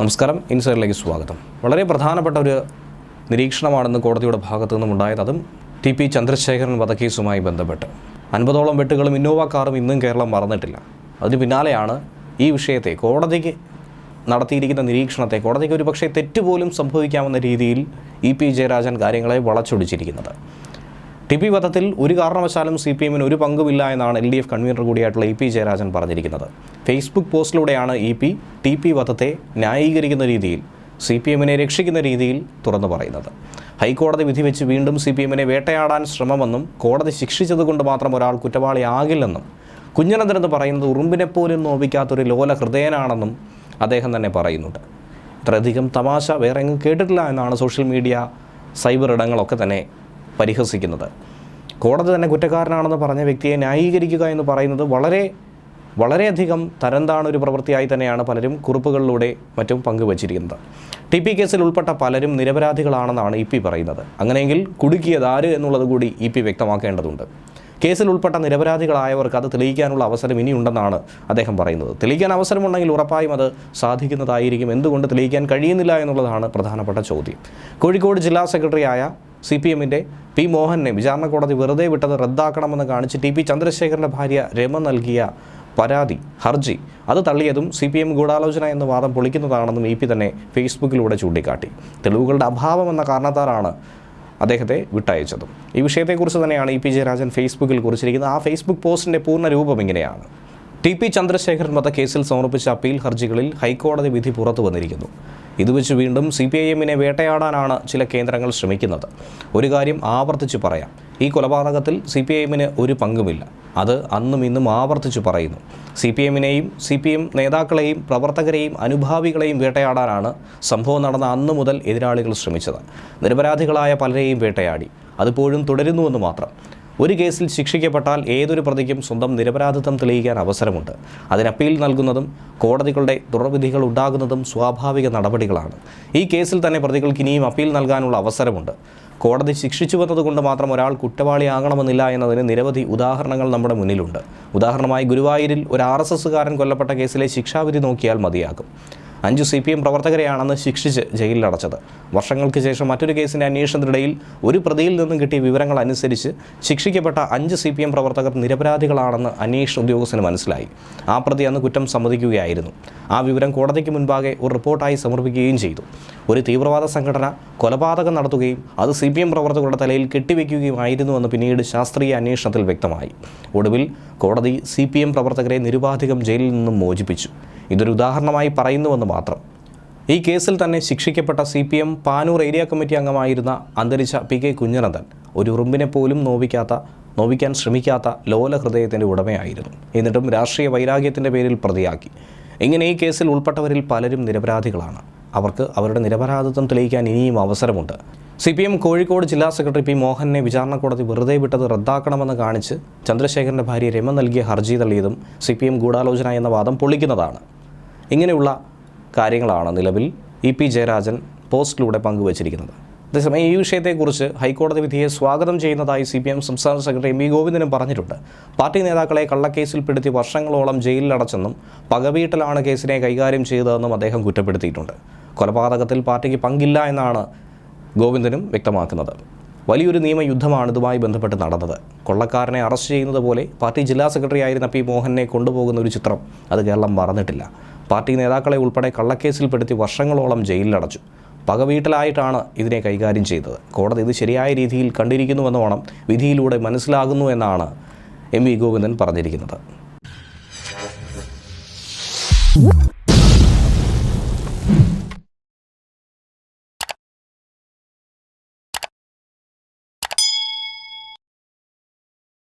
നമസ്കാരം. ഇൻസൈഡിലേക്ക് സ്വാഗതം. വളരെ പ്രധാനപ്പെട്ട ഒരു നിരീക്ഷണമാണെന്ന് കോടതിയുടെ ഭാഗത്തു നിന്നും ഉണ്ടായത് അതും ടി പി ചന്ദ്രശേഖരൻ വധക്കേസുമായി ബന്ധപ്പെട്ട്. അൻപതോളം വെട്ടുകളും ഇന്നോവ കാറും ഇന്നും കേരളം മറന്നിട്ടില്ല. അതിന് പിന്നാലെയാണ് ഈ വിഷയത്തെ കോടതിക്ക് നടത്തിയിരിക്കുന്ന നിരീക്ഷണത്തെ കോടതിക്ക് ഒരു പക്ഷേ തെറ്റുപോലും സംഭവിക്കാമെന്ന രീതിയിൽ ഇ പി ജയരാജൻ കാര്യങ്ങളെ വളച്ചൊടിച്ചിരിക്കുന്നത്. ടി പി വധത്തിൽ ഒരു കാരണവശാലും സി പി എമ്മിന് ഒരു പങ്കുമില്ല എന്നാണ് എൽ ഡി എഫ് കൺവീനർ കൂടിയായിട്ടുള്ള ഇ പി ജയരാജൻ പറഞ്ഞിരിക്കുന്നത്. ഫേസ്ബുക്ക് പോസ്റ്റിലൂടെയാണ് ഇ പി ടി പി വധത്തെ ന്യായീകരിക്കുന്ന രീതിയിൽ സി പി എമ്മിനെ രക്ഷിക്കുന്ന രീതിയിൽ തുറന്നു പറയുന്നത്. ഹൈക്കോടതി വിധി വെച്ച് വീണ്ടും സി പി എമ്മിനെ വേട്ടയാടാൻ ശ്രമമെന്നും കോടതി ശിക്ഷിച്ചതുകൊണ്ട് മാത്രം ഒരാൾ കുറ്റവാളിയാകില്ലെന്നും കുഞ്ഞനന്ദൻ എന്ന് പറയുന്നത് ഉറുമ്പിനെ പോലും നോവിക്കാത്തൊരു ലോല ഹൃദയനാണെന്നും അദ്ദേഹം തന്നെ പറയുന്നുണ്ട്. ഇത്രയധികം തമാശ വേറെ എങ്ങും കേട്ടിട്ടില്ല എന്നാണ് സോഷ്യൽ മീഡിയ സൈബർ ഇടങ്ങളൊക്കെ തന്നെ പരിഹസിക്കുന്നത്. കോടതി തന്നെ കുറ്റക്കാരനാണെന്ന് പറഞ്ഞ വ്യക്തിയെ ന്യായീകരിക്കുക എന്ന് പറയുന്നത് വളരെ വളരെയധികം തരംതാണ ഒരു പ്രവൃത്തിയായി തന്നെയാണ് പലരും കുറിപ്പുകളിലൂടെ മറ്റും പങ്കുവച്ചിരിക്കുന്നത്. ടി പി കേസിൽ ഉൾപ്പെട്ട പലരും നിരപരാധികളാണെന്നാണ് ഇ പി പറയുന്നത്. അങ്ങനെയെങ്കിൽ കുടുക്കിയത് ആര് എന്നുള്ളത് കൂടി ഇ പി വ്യക്തമാക്കേണ്ടതുണ്ട്. കേസിൽ ഉൾപ്പെട്ട നിരപരാധികളായവർക്ക് അത് തെളിയിക്കാനുള്ള അവസരം ഇനിയുണ്ടെന്നാണ് അദ്ദേഹം പറയുന്നത്. തെളിയിക്കാൻ അവസരമുണ്ടെങ്കിൽ ഉറപ്പായും അത് സാധിക്കുന്നതായിരിക്കും. എന്തുകൊണ്ട് തെളിയിക്കാൻ കഴിയുന്നില്ല എന്നുള്ളതാണ് പ്രധാനപ്പെട്ട ചോദ്യം. കോഴിക്കോട് ജില്ലാ സെക്രട്ടറിയായ സി പി എമ്മിന്റെ പി മോഹനെ വിചാരണ കോടതി വെറുതെ വിട്ടത് റദ്ദാക്കണമെന്ന് കാണിച്ച് ടി പി ചന്ദ്രശേഖരന്റെ ഭാര്യ രമ നൽകിയ പരാതി ഹർജി. അത് തള്ളിയതും സി പി എം ഗൂഢാലോചന എന്ന വാദം പൊളിക്കുന്നതാണെന്നും ഇ പി തന്നെ ഫേസ്ബുക്കിലൂടെ ചൂണ്ടിക്കാട്ടി. തെളിവുകളുടെ അഭാവം എന്ന കാരണത്താലാണ് അദ്ദേഹത്തെ വിട്ടയച്ചതും. ഈ വിഷയത്തെക്കുറിച്ച് തന്നെയാണ് ഇ പി ജയരാജൻ ഫേസ്ബുക്കിൽ കുറിച്ചിരിക്കുന്നത്. ആ ഫേസ്ബുക്ക് പോസ്റ്റിന്റെ പൂർണ രൂപം ഇങ്ങനെയാണ്. ടി പി ചന്ദ്രശേഖരൻ വധക്കേസിൽ സമർപ്പിച്ച അപ്പീൽ ഹർജികളിൽ ഹൈക്കോടതി വിധി പുറത്തു വന്നിരിക്കുന്നു. ഇത് വെച്ച് വീണ്ടും സി പി ഐ എമ്മിനെ വേട്ടയാടാനാണ് ചില കേന്ദ്രങ്ങൾ ശ്രമിക്കുന്നത്. ഒരു കാര്യം ആവർത്തിച്ച് പറയാം. ഈ കൊലപാതകത്തിൽ സി പി ഐ എമ്മിന് ഒരു പങ്കുമില്ല. അത് അന്നും ഇന്നും ആവർത്തിച്ച് പറയുന്നു. സി പി എമ്മിനെയും സി പി എം നേതാക്കളെയും പ്രവർത്തകരെയും അനുഭാവികളെയും വേട്ടയാടാനാണ് സംഭവം നടന്ന അന്നു മുതൽ എതിരാളികൾ ശ്രമിച്ചത്. നിരപരാധികളായ പലരെയും വേട്ടയാടി. അതിപ്പോഴും തുടരുന്നുവെന്ന് മാത്രം. ഒരു കേസിൽ ശിക്ഷിക്കപ്പെട്ടാൽ ഏതൊരു പ്രതിക്കും സ്വന്തം നിരപരാധിത്വം തെളിയിക്കാൻ അവസരമുണ്ട്. അതിന് അപ്പീൽ നൽകുന്നതും കോടതികളുടെ തുടർവിധികൾ ഉണ്ടാകുന്നതും സ്വാഭാവിക നടപടികളാണ്. ഈ കേസിൽ തന്നെ പ്രതികൾക്ക് ഇനിയും അപ്പീൽ നൽകാനുള്ള അവസരമുണ്ട്. കോടതി ശിക്ഷിച്ചു വന്നതുകൊണ്ട് മാത്രം ഒരാൾ കുറ്റവാളിയാകണമെന്നില്ല എന്നതിന് നിരവധി ഉദാഹരണങ്ങൾ നമ്മുടെ മുന്നിലുണ്ട്. ഉദാഹരണമായി ഗുരുവായൂരിൽ ഒരു ആർ എസ് എസ്സുകാരൻ കൊല്ലപ്പെട്ട കേസിലെ ശിക്ഷാവിധി നോക്കിയാൽ മതിയാകും. അഞ്ച് സി പി എം പ്രവർത്തകരെയാണെന്ന് ശിക്ഷിച്ച് ജയിലിലടച്ചത്. വർഷങ്ങൾക്ക് ശേഷം മറ്റൊരു കേസിന്റെ അന്വേഷണത്തിനിടയിൽ ഒരു പ്രതിയിൽ നിന്നും കിട്ടിയ വിവരങ്ങൾ അനുസരിച്ച് ശിക്ഷിക്കപ്പെട്ട അഞ്ച് സി പി എം പ്രവർത്തകർ നിരപരാധികളാണെന്ന് അന്വേഷണ ഉദ്യോഗസ്ഥന് മനസ്സിലായി. ആ പ്രതി അന്ന് കുറ്റം സമ്മതിക്കുകയായിരുന്നു. ആ വിവരം കോടതിക്ക് മുൻപാകെ ഒരു റിപ്പോർട്ടായി സമർപ്പിക്കുകയും ചെയ്തു. ഒരു തീവ്രവാദ സംഘടന കൊലപാതകം നടത്തുകയും അത് സി പി എം പ്രവർത്തകരുടെ തലയിൽ കെട്ടിവെക്കുകയുമായിരുന്നുവെന്ന് പിന്നീട് ശാസ്ത്രീയ അന്വേഷണത്തിൽ വ്യക്തമായി. ഒടുവിൽ കോടതി സി പി എം പ്രവർത്തകരെ നിരുപാധികം ജയിലിൽ നിന്നും മോചിപ്പിച്ചു. ഇതൊരു ഉദാഹരണമായി പറയുന്നുവെന്ന് മാത്രം. ഈ കേസിൽ തന്നെ ശിക്ഷിക്കപ്പെട്ട C P M Panoor area committee അംഗമായിരുന്ന അന്തരിച്ച പി കെ കുഞ്ഞനന്ദൻ ഒരു ഉറുമ്പിനെ പോലും നോവിക്കാത്ത നോവിക്കാൻ ശ്രമിക്കാത്ത ലോല ഹൃദയത്തിന്റെ ഉടമയായിരുന്നു. എന്നിട്ടും രാഷ്ട്രീയ വൈരാഗ്യത്തിന്റെ പേരിൽ പ്രതിയാക്കി. ഇങ്ങനെ ഈ കേസിൽ ഉൾപ്പെട്ടവരിൽ പലരും നിരപരാധികളാണ്. അവർക്ക് അവരുടെ നിരപരാധിത്വം തെളിയിക്കാൻ ഇനിയും അവസരമുണ്ട്. സി പി എം കോഴിക്കോട് ജില്ലാ സെക്രട്ടറി പി മോഹനെ വിചാരണ കോടതി വെറുതെ വിട്ടത് റദ്ദാക്കണമെന്ന് കാണിച്ച് ചന്ദ്രശേഖരന്റെ ഭാര്യ രമ നൽകിയ ഹർജി തള്ളിയതും സി പി എം ഗൂഢാലോചന എന്ന വാദം പൊളിക്കുന്നതാണ് ഇങ്ങനെയുള്ള കാര്യങ്ങളാണ് നിലവിൽ ഇ പി ജയരാജൻ പോസ്റ്റിലൂടെ പങ്കുവച്ചിരിക്കുന്നത്. അതേസമയം ഈ വിഷയത്തെക്കുറിച്ച് ഹൈക്കോടതി വിധിയെ സ്വാഗതം ചെയ്യുന്നതായി സി പി എം സംസ്ഥാന സെക്രട്ടറി എം വി ഗോവിന്ദനും പറഞ്ഞിട്ടുണ്ട്. പാർട്ടി നേതാക്കളെ കള്ളക്കേസിൽപ്പെടുത്തി വർഷങ്ങളോളം ജയിലിലടച്ചെന്നും പകവീട്ടലാണ് കേസിനെ കൈകാര്യം ചെയ്തതെന്നും അദ്ദേഹം കുറ്റപ്പെടുത്തിയിട്ടുണ്ട്. കൊലപാതകത്തിൽ പാർട്ടിക്ക് പങ്കില്ല എന്നാണ് ഗോവിന്ദനും വ്യക്തമാക്കുന്നത്. വലിയൊരു നിയമയുദ്ധമാണ് ഇതുമായി ബന്ധപ്പെട്ട് നടന്നത്. കൊള്ളക്കാരനെ അറസ്റ്റ് ചെയ്യുന്നത് പോലെ പാർട്ടി ജില്ലാ സെക്രട്ടറി ആയിരുന്ന പി മോഹനെ കൊണ്ടുപോകുന്ന ഒരു ചിത്രം അത് കേരളം മറന്നിട്ടില്ല. പാർട്ടി നേതാക്കളെ ഉൾപ്പെടെ കള്ളക്കേസിൽപ്പെടുത്തി വർഷങ്ങളോളം ജയിലിലടച്ചു. പകവീട്ടലായിട്ടാണ് ഇതിനെ കൈകാര്യം ചെയ്തത്. കോടതി ഇത് ശരിയായ രീതിയിൽ കണ്ടിരിക്കുന്നുവെന്നോണം വിധിയിലൂടെ മനസ്സിലാകുന്നു എന്നാണ് എം വി ഗോവിന്ദൻ പറഞ്ഞിരിക്കുന്നത്.